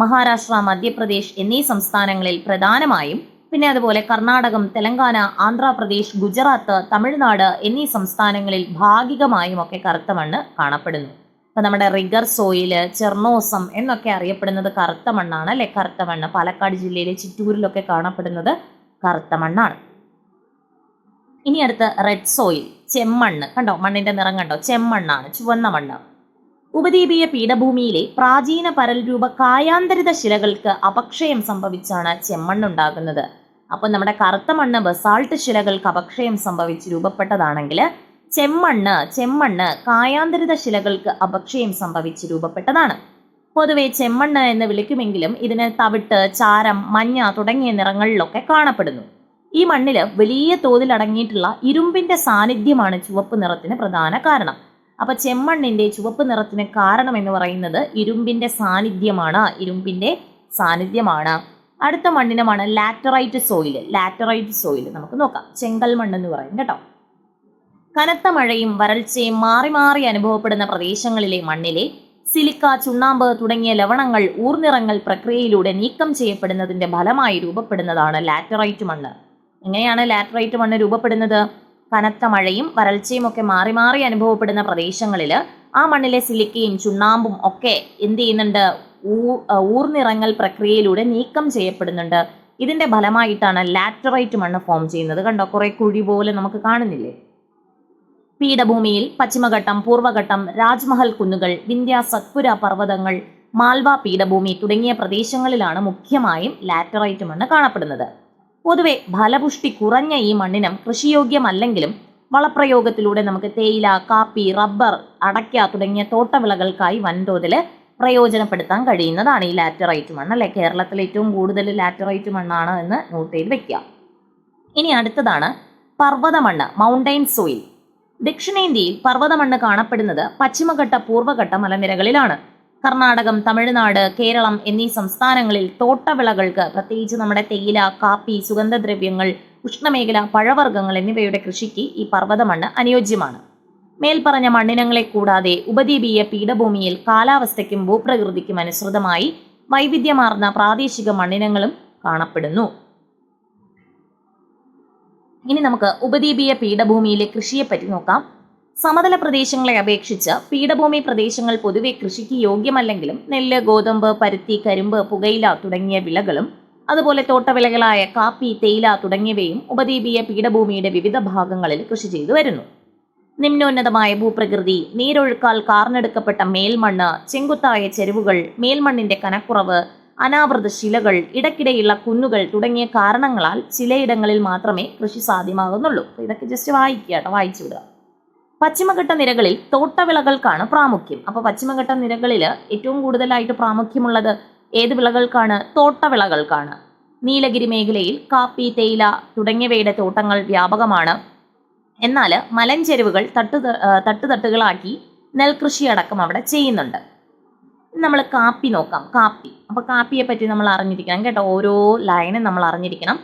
മഹാരാഷ്ട്ര മധ്യപ്രദേശ് എന്നീ സംസ്ഥാനങ്ങളിൽ പ്രധാനമായും പിന്നെ അതുപോലെ കർണാടകം തെലങ്കാന ആന്ധ്രാപ്രദേശ് ഗുജറാത്ത് തമിഴ്നാട് എന്നീ സംസ്ഥാനങ്ങളിൽ ഭാഗികമായും ഒക്കെ കറുത്ത മണ്ണ് കാണപ്പെടുന്നു. ഇപ്പൊ നമ്മുടെ റിഗർ സോയിൽ ചെർണോസം എന്നൊക്കെ അറിയപ്പെടുന്നത് കറുത്ത മണ്ണാണ് അല്ലെ? കറുത്ത മണ്ണ്. പാലക്കാട് ജില്ലയിലെ ചിറ്റൂരിലൊക്കെ കാണപ്പെടുന്നത് കറുത്ത മണ്ണാണ്. ഇനി അടുത്ത് റെഡ് സോയിൽ ചെമ്മണ്ണ്. കണ്ടോ? മണ്ണിന്റെ നിറം കണ്ടോ? ചെമ്മണ്ണാണ് ചുവന്ന മണ്ണ്. ഉപദ്വീപീയ പീഠഭൂമിയിലെ പ്രാചീന പരൽരൂപ കായാന്തരിത ശിലകൾക്ക് അപക്ഷയം സംഭവിച്ചാണ് ചെമ്മണ്ണുണ്ടാകുന്നത് അപ്പോൾ നമ്മുടെ കറുത്ത മണ്ണ് ബസാൾട്ട് ശിലകൾക്ക് അപക്ഷയം സംഭവിച്ച് രൂപപ്പെട്ടതാണെങ്കിൽ ചെമ്മണ്ണ് ചെമ്മണ്ണ് കായാന്തരിത ശിലകൾക്ക് അപക്ഷയം സംഭവിച്ച് രൂപപ്പെട്ടതാണ്. പൊതുവെ ചെമ്മണ്ണ് എന്ന് വിളിക്കുമെങ്കിലും ഇതിന് തവിട്ട് ചാരം മഞ്ഞ തുടങ്ങിയ നിറങ്ങളിലൊക്കെ കാണപ്പെടുന്നു. ഈ മണ്ണിൽ വലിയ തോതിൽ അടങ്ങിയിട്ടുള്ള ഇരുമ്പിന്റെ സാന്നിധ്യമാണ് ചുവപ്പ് നിറത്തിന് പ്രധാന കാരണം. അപ്പൊ ചെമ്മണ്ണിന്റെ ചുവപ്പ് നിറത്തിന് കാരണം എന്ന് പറയുന്നത് ഇരുമ്പിന്റെ സാന്നിധ്യമാണ്. ഇരുമ്പിന്റെ സാന്നിധ്യമാണ്. അടുത്ത മണ്ണിനമാണ് ലാറ്ററൈറ്റ് സോയിൽ. ലാറ്ററൈറ്റ് സോയിൽ നമുക്ക് നോക്കാം. ചെങ്കൽ മണ്ണ് എന്ന് പറയും കേട്ടോ. കനത്ത മഴയും വരൾച്ചയും മാറി മാറി അനുഭവപ്പെടുന്ന പ്രദേശങ്ങളിലെ മണ്ണിലെ സിലിക്ക ചുണ്ണാമ്പ് തുടങ്ങിയ ലവണങ്ങൾ ഊർനിറങ്ങൾ പ്രക്രിയയിലൂടെ നീക്കം ചെയ്യപ്പെടുന്നതിന്റെ ഫലമായി രൂപപ്പെടുന്നതാണ് ലാറ്ററൈറ്റ് മണ്ണ്. എങ്ങനെയാണ് ലാറ്ററൈറ്റ് മണ്ണ് രൂപപ്പെടുന്നത്? കനത്ത മഴയും വരൾച്ചയും ഒക്കെ മാറി മാറി അനുഭവപ്പെടുന്ന പ്രദേശങ്ങളിൽ ആ മണ്ണിലെ സിലിക്കയും ചുണ്ണാമ്പും ഒക്കെ എന്ത് ചെയ്യുന്നുണ്ട്? ഊ- ഊർനിറങ്ങൽ പ്രക്രിയയിലൂടെ നീക്കം ചെയ്യപ്പെടുന്നുണ്ട്. ഇതിന്റെ ഫലമായിട്ടാണ് ലാറ്ററൈറ്റ് മണ്ണ് ഫോം ചെയ്യുന്നത്. കണ്ടോ? കുറെ കുഴി പോലെ നമുക്ക് കാണുന്നില്ലേ? പീഠഭൂമിയിൽ പശ്ചിമഘട്ടം പൂർവഘട്ടം രാജ്മഹൽ കുന്നുകൾ വിന്ധ്യ സത്പുര പർവതങ്ങൾ മാൽവ പീഠഭൂമി തുടങ്ങിയ പ്രദേശങ്ങളിലാണ് മുഖ്യമായും ലാറ്ററൈറ്റ് മണ്ണ് കാണപ്പെടുന്നത്. പൊതുവെ ഫലപുഷ്ടി കുറഞ്ഞ ഈ മണ്ണിനം കൃഷിയോഗ്യമല്ലെങ്കിലും വളപ്രയോഗത്തിലൂടെ നമുക്ക് തേയില കാപ്പി റബ്ബർ അടയ്ക്ക തുടങ്ങിയ തോട്ടവിളകൾക്കായി വൻതോതിൽ പ്രയോജനപ്പെടുത്താൻ കഴിയുന്നതാണ് ഈ ലാറ്ററൈറ്റ് മണ്ണ് അല്ലെ? കേരളത്തിലെ ഏറ്റവും കൂടുതൽ ലാറ്ററൈറ്റ് മണ്ണാണ് എന്ന് നോട്ട് ചെയ്ത് വെക്കാം ഇനി അടുത്തതാണ് പർവത മണ്ണ് മൗണ്ടൈൻ സോയിൽ. ദക്ഷിണേന്ത്യയിൽ പർവത മണ്ണ് കാണപ്പെടുന്നത് പശ്ചിമഘട്ട പൂർവഘട്ട മലനിരകളിലാണ്. കർണാടകം തമിഴ്നാട് കേരളം എന്നീ സംസ്ഥാനങ്ങളിൽ തോട്ടവിളകൾക്ക് പ്രത്യേകിച്ച് നമ്മുടെ തേയില കാപ്പി സുഗന്ധദ്രവ്യങ്ങൾ ഉഷ്ണമേഖല പഴവർഗങ്ങൾ എന്നിവയുടെ കൃഷിക്ക് ഈ പർവതമണ്ണ് അനുയോജ്യമാണ്. മേൽപ്പറഞ്ഞ മണ്ണിനങ്ങളെ കൂടാതെ ഉപദ്വീപീയ പീഠഭൂമിയിൽ കാലാവസ്ഥയ്ക്കും ഭൂപ്രകൃതിക്കും അനുസൃതമായി വൈവിധ്യമാർന്ന പ്രാദേശിക മണ്ണിനങ്ങളും കാണപ്പെടുന്നു. ഇനി നമുക്ക് ഉപദ്വീപീയ പീഠഭൂമിയിലെ കൃഷിയെപ്പറ്റി നോക്കാം. സമതല പ്രദേശങ്ങളെ അപേക്ഷിച്ച് പീഠഭൂമി പ്രദേശങ്ങൾ പൊതുവെ കൃഷിക്ക് യോഗ്യമല്ലെങ്കിലും നെല്ല് ഗോതമ്പ് പരുത്തി കരിമ്പ് പുകയില തുടങ്ങിയ വിളകളും അതുപോലെ തോട്ടവിളകളായ കാപ്പി തേയില തുടങ്ങിയവയും ഉപദ്വീപീയ പീഠഭൂമിയുടെ വിവിധ ഭാഗങ്ങളിൽ കൃഷി ചെയ്തു വരുന്നു. നിമ്നോന്നതമായ ഭൂപ്രകൃതി നീരൊഴുക്കാൽ കാർന്നെടുക്കപ്പെട്ട മേൽമണ്ണ് ചെങ്കുത്തായ ചെരുവുകൾ മേൽമണ്ണിന്റെ കനക്കുറവ് അനാവൃത ശിലകൾ ഇടയ്ക്കിടെയുള്ള കുന്നുകൾ തുടങ്ങിയ കാരണങ്ങളാൽ ചിലയിടങ്ങളിൽ മാത്രമേ കൃഷി സാധ്യമാകുന്നുള്ളൂ. ഇതൊക്കെ ജസ്റ്റ് വായിക്കുക കേട്ടോ വായിച്ചു വിടുക. പശ്ചിമഘട്ട നിരകളിൽ തോട്ടവിളകൾക്കാണ് പ്രാമുഖ്യം. അപ്പോൾ പശ്ചിമഘട്ട നിരകളിൽ ഏറ്റവും കൂടുതലായിട്ട് പ്രാമുഖ്യമുള്ളത് ഏത് വിളകൾക്കാണ്? തോട്ടവിളകൾക്കാണ്. നീലഗിരി മേഖലയിൽ കാപ്പി തേയില തുടങ്ങിയവയുടെ തോട്ടങ്ങൾ വ്യാപകമാണ്. എന്നാൽ മലഞ്ചെരുവുകൾ തട്ടു തട്ടുതട്ടുകളാക്കി നെൽകൃഷി അടക്കം അവിടെ ചെയ്യുന്നുണ്ട്. നമ്മൾ കാപ്പി നോക്കാം. കാപ്പി. അപ്പോൾ കാപ്പിയെ പറ്റി നമ്മൾ അറിഞ്ഞിരിക്കണം കേട്ടോ. ഓരോ ലൈനും നമ്മൾ അറിഞ്ഞിരിക്കണം.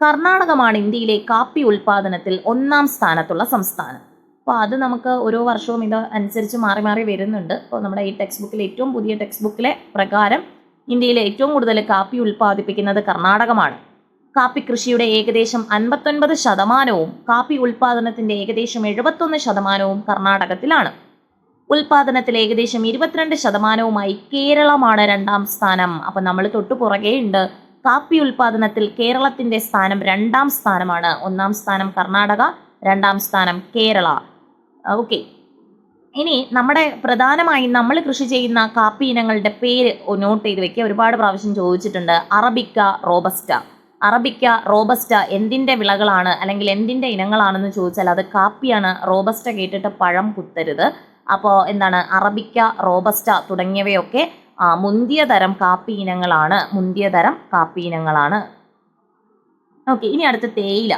കർണാടകമാണ് ഇന്ത്യയിലെ കാപ്പി ഉൽപാദനത്തിൽ ഒന്നാം സ്ഥാനത്തുള്ള സംസ്ഥാനം. അപ്പോൾ അത് നമുക്ക് ഓരോ വർഷവും ഇത് അനുസരിച്ച് മാറി മാറി വരുന്നുണ്ട്. അപ്പോൾ നമ്മുടെ ഈ ടെക്സ്റ്റ് ബുക്കിലെ ഏറ്റവും പുതിയ ടെക്സ്റ്റ് ബുക്കിലെ പ്രകാരം ഇന്ത്യയിലെ ഏറ്റവും കൂടുതൽ കാപ്പി ഉൽപ്പാദിപ്പിക്കുന്നത് കർണാടകമാണ്. കാപ്പി കൃഷിയുടെ ഏകദേശം അൻപത്തൊൻപത് ശതമാനവും കാപ്പി ഉൽപ്പാദനത്തിന്റെ ഏകദേശം എഴുപത്തൊന്ന് ശതമാനവും കർണാടകത്തിലാണ്. ഉൽപാദനത്തിൽ ഏകദേശം ഇരുപത്തിരണ്ട് ശതമാനവുമായി കേരളമാണ് രണ്ടാം സ്ഥാനം. അപ്പം നമ്മൾ തൊട്ടു പുറകെയുണ്ട് കാപ്പി ഉൽപാദനത്തിൽ കേരളത്തിന്റെ സ്ഥാനം രണ്ടാം സ്ഥാനമാണ്. ഒന്നാം സ്ഥാനം കർണാടക രണ്ടാം സ്ഥാനം കേരള. ഓക്കെ ഇനി നമ്മുടെ പ്രധാനമായും നമ്മൾ കൃഷി ചെയ്യുന്ന കാപ്പി ഇനങ്ങളുടെ പേര് നോട്ട് ചെയ്ത് വെക്കുക ഒരുപാട് പ്രാവശ്യം ചോദിച്ചിട്ടുണ്ട്. Arabica robusta. അറബിക്ക റോബസ്റ്റ എന്തിന്റെ വിളകളാണ് അല്ലെങ്കിൽ എന്തിന്റെ ഇനങ്ങളാണെന്ന് ചോദിച്ചാൽ അത് കാപ്പിയാണ്. റോബസ്റ്റ കേട്ടിട്ട് പഴം കുത്തരുത്. അപ്പോൾ എന്താണ്? അറബിക്ക റോബസ്റ്റ തുടങ്ങിയവയൊക്കെ മുന്തിയ തരം കാപ്പി ഇനങ്ങളാണ്. മുന്തിയ തരം കാപ്പി ഇനങ്ങളാണ്. ഓക്കെ ഇനി അടുത്ത് തേയില.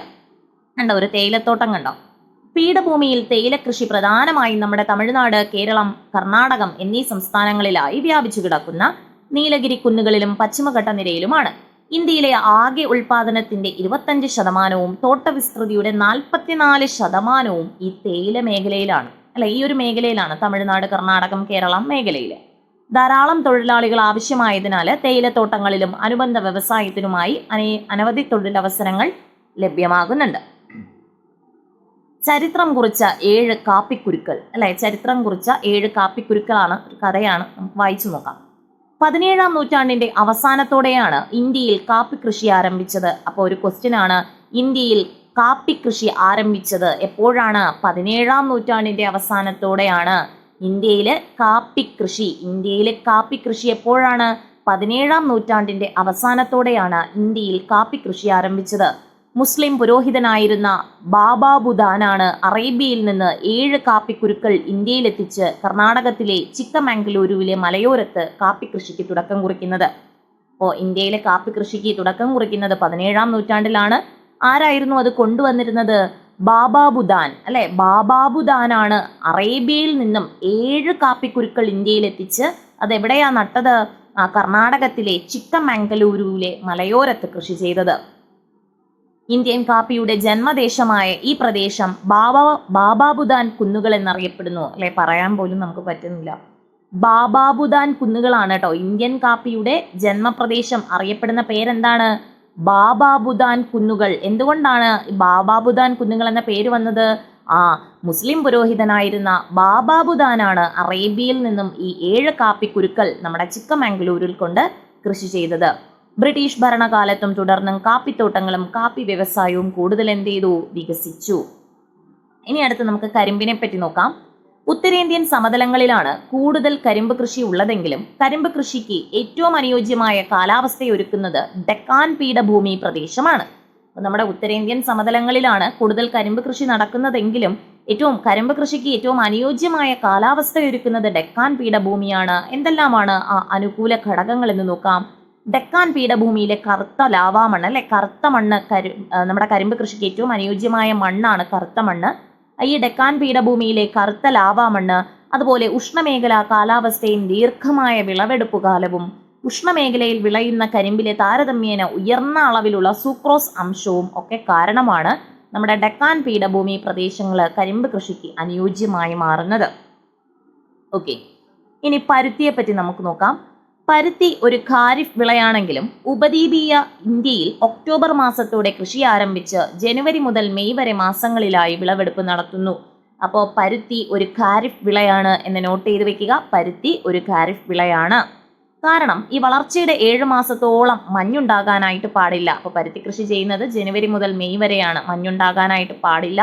കണ്ടോ ഒരു തേയിലത്തോട്ടം കണ്ടോ? പീഠഭൂമിയിൽ തേയില കൃഷി പ്രധാനമായും നമ്മുടെ തമിഴ്നാട് കേരളം കർണാടകം എന്നീ സംസ്ഥാനങ്ങളിലായി വ്യാപിച്ചു കിടക്കുന്ന നീലഗിരി കുന്നുകളിലും പശ്ചിമഘട്ട നിരയിലുമാണ്. ഇന്ത്യയിലെ ആകെ ഉൽപാദനത്തിന്റെ ഇരുപത്തഞ്ച് ശതമാനവും തോട്ടവിസ്തൃതിയുടെ നാൽപ്പത്തിനാല് ശതമാനവും ഈ തേയില മേഖലയിലാണ്. അല്ലെ ഈ ഒരു മേഖലയിലാണ് തമിഴ്നാട് കർണാടകം കേരളം മേഖലയിൽ ധാരാളം തൊഴിലാളികൾ ആവശ്യമായതിനാൽ തേയിലത്തോട്ടങ്ങളിലും അനുബന്ധ വ്യവസായത്തിനുമായി അനേ- അനവധി തൊഴിലവസരങ്ങൾ ലഭ്യമാകുന്നുണ്ട്. ചരിത്രം കുറിച്ച ഏഴ് കാപ്പിക്കുരുക്കൾ അല്ലെ? ചരിത്രം കുറിച്ച ഏഴ് കാപ്പിക്കുരുക്കളാണ് ഒരു കഥയാണ് വായിച്ചു നോക്കാം. പതിനേഴാം നൂറ്റാണ്ടിന്റെ അവസാനത്തോടെയാണ് ഇന്ത്യയിൽ കാപ്പി കൃഷി ആരംഭിച്ചത്. അപ്പോൾ ഒരു ക്വസ്റ്റ്യൻ ആണ് ഇന്ത്യയിൽ കാപ്പി കൃഷി ആരംഭിച്ചത് എപ്പോഴാണ്? പതിനേഴാം നൂറ്റാണ്ടിന്റെ അവസാനത്തോടെയാണ് ഇന്ത്യയിലെ കാപ്പി കൃഷി ഇന്ത്യയിലെ കാപ്പി കൃഷി എപ്പോഴാണ്? പതിനേഴാം നൂറ്റാണ്ടിന്റെ അവസാനത്തോടെയാണ് ഇന്ത്യയിൽ കാപ്പി കൃഷി ആരംഭിച്ചത്. മുസ്ലിം പുരോഹിതനായിരുന്ന ബാബാബുദാനാണ് അറേബ്യയിൽ നിന്ന് ഏഴ് കാപ്പിക്കുരുക്കൾ ഇന്ത്യയിലെത്തിച്ച് കർണാടകത്തിലെ ചിക്കമംഗലൂരുവിലെ മലയോരത്ത് കാപ്പി കൃഷിക്ക് തുടക്കം കുറിക്കുന്നത്. അപ്പോൾ ഇന്ത്യയിലെ കാപ്പി കൃഷിക്ക് തുടക്കം കുറിക്കുന്നത് പതിനേഴാം നൂറ്റാണ്ടിലാണ്. ആരായിരുന്നു അത് കൊണ്ടുവന്നിരുന്നത്? ബാബാബുദാൻ അല്ലെ? ബാബാബുദാനാണ് അറേബ്യയിൽ നിന്നും ഏഴ് കാപ്പിക്കുരുക്കൾ ഇന്ത്യയിലെത്തിച്ച് അതെവിടെയാ നട്ടത്? കർണാടകത്തിലെ ചിക്കമംഗലൂരുവിലെ മലയോരത്ത് കൃഷി ചെയ്തത്. ഇന്ത്യൻ കാപ്പിയുടെ ജന്മദേശമായ ഈ പ്രദേശം ബാബ ബാബാബുദാൻ കുന്നുകൾ എന്നറിയപ്പെടുന്നു അല്ലെ? പറയാൻ പോലും നമുക്ക് പറ്റുന്നില്ല. ബാബാബുദാൻ കുന്നുകളാണ് കേട്ടോ. ഇന്ത്യൻ കാപ്പിയുടെ ജന്മപ്രദേശം അറിയപ്പെടുന്ന പേരെന്താണ്? ബാബാബുദാൻ കുന്നുകൾ. എന്തുകൊണ്ടാണ് ബാബാബുദാൻ കുന്നുകൾ എന്ന പേര് വന്നത്? ആ മുസ്ലിം പുരോഹിതനായിരുന്ന ബാബാബുദാനാണ് അറേബ്യയിൽ നിന്നും ഈ ഏഴ് കാപ്പിക്കുരുക്കൾ നമ്മുടെ ചിക്കമാംഗ്ലൂരിൽ കൊണ്ട് കൃഷി ചെയ്തത്. ബ്രിട്ടീഷ് ഭരണകാലത്തും തുടർന്നും കാപ്പിത്തോട്ടങ്ങളും കാപ്പി വ്യവസായവും കൂടുതൽ എന്ത് ചെയ്തു? വികസിച്ചു. ഇനി അടുത്ത് നമുക്ക് കരിമ്പിനെ പറ്റി നോക്കാം. ഉത്തരേന്ത്യൻ സമതലങ്ങളിലാണ് കൂടുതൽ കരിമ്പ് കൃഷി ഉള്ളതെങ്കിലും കരിമ്പ് കൃഷിക്ക് ഏറ്റവും അനുയോജ്യമായ കാലാവസ്ഥയൊരുക്കുന്നത് ഡെക്കാൻ പീഠഭൂമി പ്രദേശമാണ്. നമ്മുടെ ഉത്തരേന്ത്യൻ സമതലങ്ങളിലാണ് കൂടുതൽ കരിമ്പ് കൃഷി നടക്കുന്നതെങ്കിലും ഏറ്റവും കരിമ്പ് കൃഷിക്ക് ഏറ്റവും അനുയോജ്യമായ കാലാവസ്ഥയൊരുക്കുന്നത് ഡെക്കാൻ പീഠഭൂമിയാണ്. എന്തെല്ലാമാണ് ആ അനുകൂല ഘടകങ്ങൾ എന്ന് നോക്കാം. ഡെക്കാൻ പീഠഭൂമിയിലെ കറുത്ത ലാവാ മണ്ണ് അല്ലെ? കറുത്ത മണ്ണ് കരു നമ്മുടെ കരിമ്പ് കൃഷിക്ക് ഏറ്റവും അനുയോജ്യമായ മണ്ണാണ് കറുത്ത മണ്ണ്. ഈ ഡെക്കാൻ പീഠഭൂമിയിലെ കറുത്ത ലാവാ മണ്ണ് അതുപോലെ ഉഷ്ണമേഖല കാലാവസ്ഥയും ദീർഘമായ വിളവെടുപ്പ് കാലവും ഉഷ്ണമേഖലയിൽ വിളയുന്ന കരിമ്പിലെ താരതമ്യേന ഉയർന്ന അളവിലുള്ള സൂക്രോസ് അംശവും ഒക്കെ കാരണമാണ് നമ്മുടെ ഡെക്കാൻ പീഠഭൂമി പ്രദേശങ്ങൾ കരിമ്പ് കൃഷിക്ക് അനുയോജ്യമായി മാറുന്നത്. ഓക്കെ. ഇനി പരുത്തിയെ പറ്റി നമുക്ക് നോക്കാം. പരുത്തി ഒരു ഖാരിഫ് വിളയാണെങ്കിലും ഉപദ്വീപീയ ഇന്ത്യയിൽ ഒക്ടോബർ മാസത്തോടെ കൃഷി ആരംഭിച്ച് ജനുവരി മുതൽ മെയ് വരെ മാസങ്ങളിലായി വിളവെടുപ്പ് നടത്തുന്നു. അപ്പോൾ പരുത്തി ഒരു ഖാരിഫ് വിളയാണ് എന്ന് നോട്ട് ചെയ്ത് വെക്കുക. പരുത്തി ഒരു ഖാരിഫ് വിളയാണ്. കാരണം ഈ വളർച്ചയുടെ ഏഴ് മാസത്തോളം മഞ്ഞുണ്ടാകാനായിട്ട് പാടില്ല. അപ്പോൾ പരുത്തി കൃഷി ചെയ്യുന്നത് ജനുവരി മുതൽ മെയ് വരെയാണ് മഞ്ഞുണ്ടാകാനായിട്ട് പാടില്ല.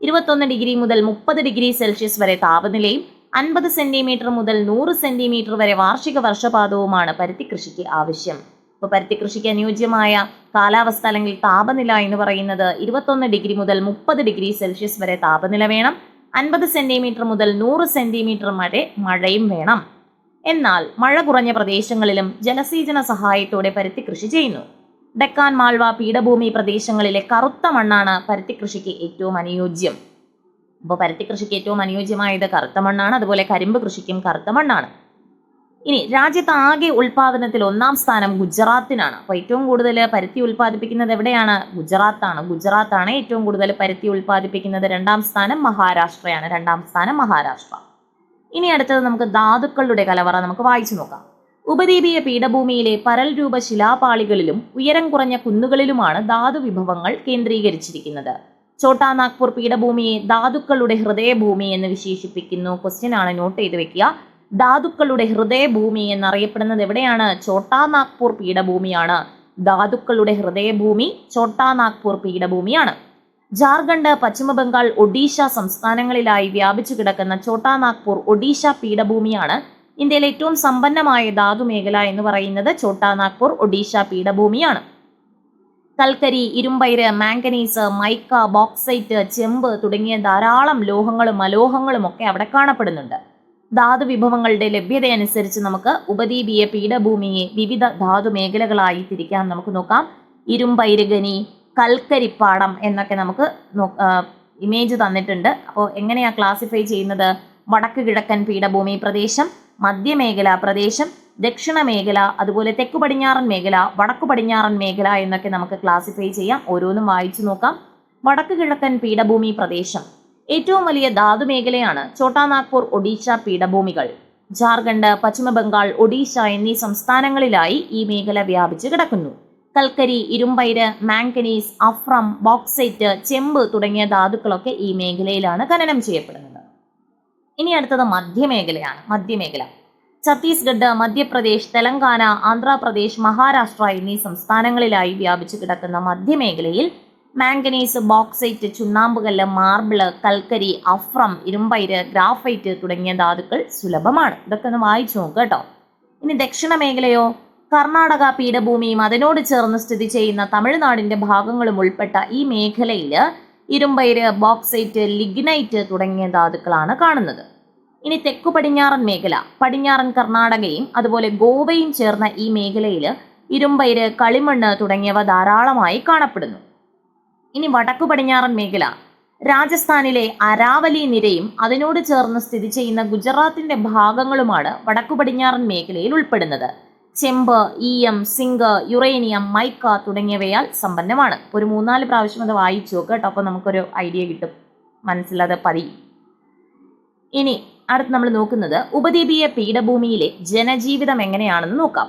ഇരുപത്തൊന്ന് ഡിഗ്രി മുതൽ മുപ്പത് ഡിഗ്രി സെൽഷ്യസ് വരെ താപനിലയും അൻപത് സെന്റിമീറ്റർ മുതൽ നൂറ് സെന്റിമീറ്റർ വരെ വാർഷിക വർഷപാതവുമാണ് പരുത്തി കൃഷിക്ക് ആവശ്യം. ഇപ്പോൾ പരുത്തി കൃഷിക്ക് അനുയോജ്യമായ കാലാവസ്ഥ അല്ലെങ്കിൽ താപനില എന്ന് പറയുന്നത് ഇരുപത്തൊന്ന് ഡിഗ്രി മുതൽ മുപ്പത് ഡിഗ്രി സെൽഷ്യസ് വരെ താപനില വേണം. അൻപത് സെന്റിമീറ്റർ മുതൽ നൂറ് സെന്റിമീറ്റർ വരെ മഴയും വേണം. എന്നാൽ മഴ കുറഞ്ഞ പ്രദേശങ്ങളിലും ജലസേചന സഹായത്തോടെ പരുത്തി കൃഷി ചെയ്യുന്നു. ഡെക്കാൻ മാൾവ പീഠഭൂമി പ്രദേശങ്ങളിലെ കറുത്ത മണ്ണാണ് പരുത്തി കൃഷിക്ക് ഏറ്റവും അനുയോജ്യം. അപ്പോൾ പരുത്തി കൃഷിക്ക് ഏറ്റവും അനുയോജ്യമായത് കറുത്ത മണ്ണാണ് അതുപോലെ കരിമ്പ് കൃഷിക്കും കറുത്ത മണ്ണാണ്. ഇനി രാജ്യത്ത് ആകെ ഉൽപാദനത്തിൽ ഒന്നാം സ്ഥാനം ഗുജറാത്തിനാണ്. അപ്പോൾ ഏറ്റവും കൂടുതൽ പരുത്തി ഉൽപ്പാദിപ്പിക്കുന്നത് എവിടെയാണ്? ഗുജറാത്താണ്. ഗുജറാത്താണ് ഏറ്റവും കൂടുതൽ പരുത്തി ഉൽപ്പാദിപ്പിക്കുന്നത് രണ്ടാം സ്ഥാനം മഹാരാഷ്ട്രയാണ്. രണ്ടാം സ്ഥാനം മഹാരാഷ്ട്ര. ഇനി അടുത്തത് നമുക്ക് ധാതുക്കളുടെ കലവറ നമുക്ക് വായിച്ചു നോക്കാം. ഉപദ്വീപീയ പീഠഭൂമിയിലെ പരൽ രൂപ ശിലാപാളികളിലും ഉയരം കുറഞ്ഞ കുന്നുകളിലുമാണ് ധാതു വിഭവങ്ങൾ കേന്ദ്രീകരിച്ചിരിക്കുന്നത്. ഛോട്ടാ നാഗ്പൂർ പീഠഭൂമിയെ ധാതുക്കളുടെ ഹൃദയഭൂമി എന്ന് വിശേഷിപ്പിക്കുന്നു. ക്വസ്റ്റ്യൻ ആണ് നോട്ട് ചെയ്ത് വെക്കുക. ധാതുക്കളുടെ ഹൃദയഭൂമി എന്നറിയപ്പെടുന്നത് എവിടെയാണ്? ചോട്ടാ നാഗ്പൂർ പീഠഭൂമിയാണ്. ധാതുക്കളുടെ ഹൃദയഭൂമി ചോട്ടാ നാഗ്പൂർ പീഠഭൂമിയാണ്. ജാർഖണ്ഡ് പശ്ചിമ ബംഗാൾ ഒഡീഷ സംസ്ഥാനങ്ങളിലായി വ്യാപിച്ചു കിടക്കുന്ന ചോട്ടാ നാഗ്പൂർ ഒഡീഷ പീഠഭൂമിയാണ്. ഇന്ത്യയിലെ ഏറ്റവും സമ്പന്നമായ ധാതു മേഖല എന്ന് പറയുന്നത് ചോട്ടാ നാഗ്പൂർ ഒഡീഷ പീഠഭൂമിയാണ്. കൽക്കരി ഇരുമ്പയിര് മാംഗനീസ് മൈക്ക ബോക്സൈറ്റ് ചെമ്പ് തുടങ്ങിയ ധാരാളം ലോഹങ്ങളും അലോഹങ്ങളും ഒക്കെ അവിടെ കാണപ്പെടുന്നുണ്ട്. ധാതു വിഭവങ്ങളുടെ ലഭ്യതയനുസരിച്ച് നമുക്ക് ഉപദ്വീപീയ പീഠഭൂമിയെ വിവിധ ധാതു മേഖലകളായി തിരിക്കാം. നമുക്ക് നോക്കാം. ഇരുമ്പൈരുകനി കൽക്കരിപ്പാടം എന്നൊക്കെ നമുക്ക് ഇമേജ് തന്നിട്ടുണ്ട്. അപ്പോൾ എങ്ങനെയാണ് ക്ലാസിഫൈ ചെയ്യുന്നത്? വടക്ക് കിഴക്കൻ പീഠഭൂമി പ്രദേശം മധ്യമേഖല പ്രദേശം ദക്ഷിണ മേഖല അതുപോലെ തെക്കു പടിഞ്ഞാറൻ മേഖല വടക്കു പടിഞ്ഞാറൻ മേഖല എന്നൊക്കെ നമുക്ക് ക്ലാസിഫൈ ചെയ്യാം. ഓരോന്നും വായിച്ചു നോക്കാം. വടക്ക് കിഴക്കൻ പീഠഭൂമി പ്രദേശം. ഏറ്റവും വലിയ ധാതു മേഖലയാണ് ഛോട്ടാ നാഗ്പൂർ ഒഡീഷ പീഠഭൂമികൾ. ജാർഖണ്ഡ് പശ്ചിമ ബംഗാൾ ഒഡീഷ എന്നീ സംസ്ഥാനങ്ങളിലായി ഈ മേഖല വ്യാപിച്ചു കിടക്കുന്നു. കൽക്കരി ഇരുമ്പയിര് മാംഗനീസ് അഫ്രം ബോക്സൈറ്റ് ചെമ്പ് തുടങ്ങിയ ധാതുക്കളൊക്കെ ഈ മേഖലയിലാണ് ഖനനം ചെയ്യപ്പെടുന്നത്. ഇനി അടുത്തത് മധ്യമേഖലയാണ് മധ്യമേഖല. ഛത്തീസ്ഗഡ് മധ്യപ്രദേശ് തെലങ്കാന ആന്ധ്രാപ്രദേശ് മഹാരാഷ്ട്ര എന്നീ സംസ്ഥാനങ്ങളിലായി വ്യാപിച്ചു കിടക്കുന്ന മധ്യമേഖലയിൽ മാംഗനീസ് ബോക്സൈറ്റ് ചുണ്ണാമ്പുകല്ല് മാർബിൾ കൽക്കരി അഫ്രം ഇരുമ്പയിര് ഗ്രാഫൈറ്റ് തുടങ്ങിയ ധാതുക്കൾ സുലഭമാണ്. ഇതൊക്കെ ഒന്ന് വായിച്ചു നോക്കുക കേട്ടോ. ഇനി ദക്ഷിണ മേഖലയോ കർണാടക പീഠഭൂമിയും അതിനോട് ചേർന്ന് സ്ഥിതി ചെയ്യുന്ന തമിഴ്നാടിന്റെ ഭാഗങ്ങളും ഉൾപ്പെട്ട ഈ മേഖലയിൽ ഇരുമ്പയിര് ബോക്സൈറ്റ് ലിഗ്നൈറ്റ് തുടങ്ങിയ ധാതുക്കളാണ് കാണുന്നത്. ഇനി തെക്കു പടിഞ്ഞാറൻ മേഖല പടിഞ്ഞാറൻ കർണാടകയും അതുപോലെ ഗോവയും ചേർന്ന ഈ മേഖലയിൽ ഇരുമ്പയിര് കളിമണ്ണ് തുടങ്ങിയവ ധാരാളമായി കാണപ്പെടുന്നു. ഇനി വടക്കു പടിഞ്ഞാറൻ മേഖല രാജസ്ഥാനിലെ അരാവലി നിരയും അതിനോട് ചേർന്ന് സ്ഥിതി ചെയ്യുന്ന ഗുജറാത്തിന്റെ ഭാഗങ്ങളുമാണ് വടക്കു പടിഞ്ഞാറൻ മേഖലയിൽ ഉൾപ്പെടുന്നത്. ചെമ്പ് ഈയം സിങ്ക് യുറേനിയം മൈക്ക തുടങ്ങിയവയാൽ സമ്പന്നമാണ്. ഒരു മൂന്നാൽ പ്രാവശ്യം അത് വായിച്ചു നോക്കുക കേട്ടോ അപ്പോൾ നമുക്കൊരു ഐഡിയ കിട്ടും. മനസ്സിലത് പതി. ഇനി അടുത്ത് നമ്മൾ നോക്കുന്നത് ഉപദ്വീപീയ പീഠഭൂമിയിലെ ജനജീവിതം എങ്ങനെയാണെന്ന് നോക്കാം.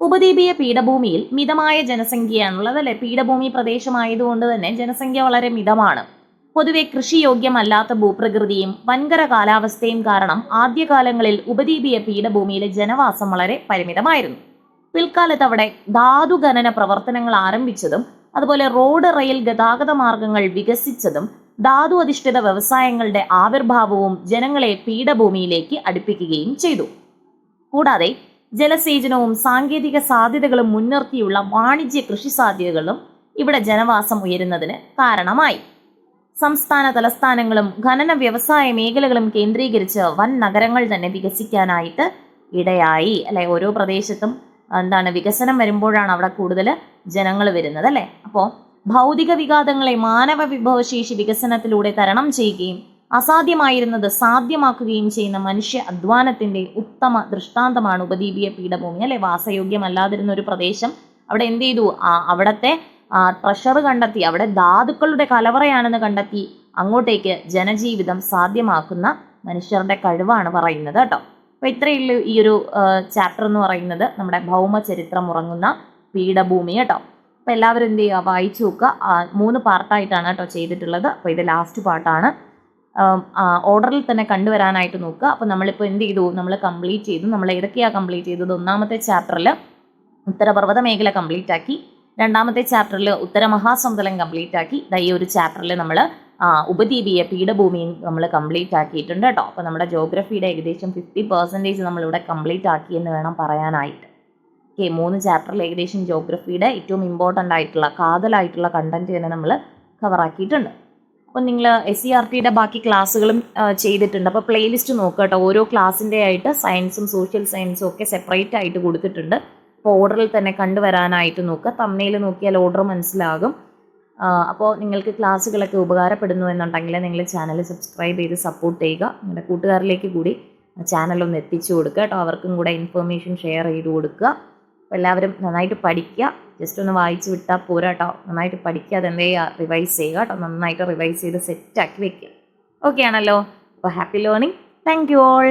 ഉപദ്വീപീയ പീഠഭൂമിയിൽ മിതമായ ജനസംഖ്യയാണുള്ളത് അല്ലെ? പീഠഭൂമി പ്രദേശമായതുകൊണ്ട് തന്നെ ജനസംഖ്യ വളരെ മിതമാണ്. പൊതുവെ കൃഷിയോഗ്യമല്ലാത്ത ഭൂപ്രകൃതിയും വൻകര കാലാവസ്ഥയും കാരണം ആദ്യകാലങ്ങളിൽ ഉപദ്വീപീയ പീഠഭൂമിയിലെ ജനവാസം വളരെ പരിമിതമായിരുന്നു. പിൽക്കാലത്ത് അവിടെ ധാതുഖനന പ്രവർത്തനങ്ങൾ ആരംഭിച്ചതും അതുപോലെ റോഡ് റെയിൽ ഗതാഗത മാർഗങ്ങൾ വികസിച്ചതും ധാതു അധിഷ്ഠിത വ്യവസായങ്ങളുടെ ആവിർഭാവവും ജനങ്ങളെ പീഠഭൂമിയിലേക്ക് അടുപ്പിക്കുകയും ചെയ്തു. കൂടാതെ ജലസേചനവും സാങ്കേതിക സാധ്യതകളും മുൻനിർത്തിയുള്ള വാണിജ്യ കൃഷി സാധ്യതകളും ഇവിടെ ജനവാസം ഉയരുന്നതിന് കാരണമായി. സംസ്ഥാന തലസ്ഥാനങ്ങളും ഖനന വ്യവസായ മേഖലകളും കേന്ദ്രീകരിച്ച് വൻ നഗരങ്ങൾ തന്നെ വികസിക്കാനായിട്ട് ഇടയായി. അല്ലെ? ഓരോ പ്രദേശത്തും എന്താണ് വികസനം വരുമ്പോഴാണ് അവിടെ കൂടുതൽ ജനങ്ങൾ വരുന്നത് അല്ലേ? അപ്പോൾ ഭൗതിക വിഘാതങ്ങളെ മാനവ വിഭവശേഷി വികസനത്തിലൂടെ തരണം ചെയ്യുകയും അസാധ്യമായിരുന്നത് സാധ്യമാക്കുകയും ചെയ്യുന്ന മനുഷ്യ അധ്വാനത്തിന്റെ ഉത്തമ ദൃഷ്ടാന്തമാണ് ഉപദ്വീപീയ പീഠഭൂമി അല്ലെ? വാസയോഗ്യമല്ലാതിരുന്ന ഒരു പ്രദേശം അവിടെ എന്ത് ചെയ്തു? ആ അവിടത്തെ പ്രഷർ കണ്ടെത്തി. അവിടെ ധാതുക്കളുടെ കലവറയാണെന്ന് കണ്ടെത്തി. അങ്ങോട്ടേക്ക് ജനജീവിതം സാധ്യമാക്കുന്ന മനുഷ്യരുടെ കഴിവാണ് പറയുന്നത് കേട്ടോ. അപ്പൊ ഇത്രയുള്ളൂ ഈ ഒരു ചാപ്റ്റർ എന്ന് പറയുന്നത്. നമ്മുടെ ഭൗമചരിത്രം ഉറങ്ങുന്ന പീഠഭൂമി കേട്ടോ. അപ്പൊ എല്ലാവരും എന്ത് ചെയ്യുക? വായിച്ചു നോക്കുക. മൂന്ന് പാർട്ടായിട്ടാണ് കേട്ടോ ചെയ്തിട്ടുള്ളത്. അപ്പോൾ ഇത് ലാസ്റ്റ് പാർട്ടാണ് ഓർഡറിൽ തന്നെ കണ്ടുവരാനായിട്ട് നോക്കുക. അപ്പോൾ നമ്മളിപ്പോൾ എന്ത് ചെയ്തു? നമ്മൾ കംപ്ലീറ്റ് ചെയ്തു. നമ്മൾ ഏതൊക്കെയാണ് കംപ്ലീറ്റ് ചെയ്തത്? ഒന്നാമത്തെ ചാപ്റ്ററിൽ ഉത്തരപർവത മേഖല കംപ്ലീറ്റ് ആക്കി. രണ്ടാമത്തെ ചാപ്റ്ററിൽ ഉത്തരമഹാസമതലം കംപ്ലീറ്റ് ആക്കി. ഈ ഒരു ചാപ്റ്ററിൽ നമ്മൾ ഉപദ്വീപീയ പീഠഭൂമിയും നമ്മൾ കംപ്ലീറ്റ് ആക്കിയിട്ടുണ്ട് കേട്ടോ. അപ്പോൾ നമ്മുടെ ജോഗ്രഫിയുടെ ഏകദേശം ഫിഫ്റ്റി പെർസെന്റേജ് നമ്മളിവിടെ കംപ്ലീറ്റ് ആക്കി എന്ന് വേണം പറയാനായിട്ട്. ഓക്കെ മൂന്ന് ചാപ്റ്ററിൽ ഏകദേശം ജോഗ്രഫിയുടെ ഏറ്റവും ഇമ്പോർട്ടന്റ് ആയിട്ടുള്ള കാതലായിട്ടുള്ള കണ്ടന്റ് തന്നെ നമ്മൾ കവറാക്കിയിട്ടുണ്ട് അപ്പോൾ നിങ്ങൾ എസ് സി ആർ ടിയുടെ ബാക്കി ക്ലാസ്സുകളും ചെയ്തിട്ടുണ്ട്. അപ്പോൾ പ്ലേലിസ്റ്റ് നോക്കുക കേട്ടോ. ഓരോ ക്ലാസ്സിന്റെ ആയിട്ട് സയൻസും സോഷ്യൽ സയൻസും ഒക്കെ സെപ്പറേറ്റ് ആയിട്ട് കൊടുത്തിട്ടുണ്ട്. അപ്പോൾ ഓർഡറിൽ തന്നെ കണ്ടുവരാനായിട്ട് നോക്കുക. തമ്മയിൽ നോക്കിയാൽ ഓർഡർ മനസ്സിലാകും. അപ്പോൾ നിങ്ങൾക്ക് ക്ലാസ്സുകളൊക്കെ ഉപകാരപ്പെടുന്നു എന്നുണ്ടെങ്കിൽ നിങ്ങൾ ചാനൽ സബ്സ്ക്രൈബ് ചെയ്ത് സപ്പോർട്ട് ചെയ്യുക. നിങ്ങളുടെ കൂട്ടുകാരിലേക്ക് കൂടി ചാനൽ ഒന്ന് എത്തിച്ചു കൊടുക്കുക കേട്ടോ. അവർക്കും കൂടെ ഇൻഫർമേഷൻ ഷെയർ ചെയ്ത് കൊടുക്കുക. അപ്പോൾ എല്ലാവരും നന്നായിട്ട് പഠിക്കുക. ജസ്റ്റ് ഒന്ന് വായിച്ച് വിട്ടാൽ പോരാ കേട്ടോ. നന്നായിട്ട് പഠിക്കുക. അതെന്തേ റിവൈസ് ചെയ്യുക കേട്ടോ. നന്നായിട്ട് റിവൈസ് ചെയ്ത് സെറ്റാക്കി വെക്കുക. ഓക്കെ ആണല്ലോ. അപ്പോൾ happy learning thank you all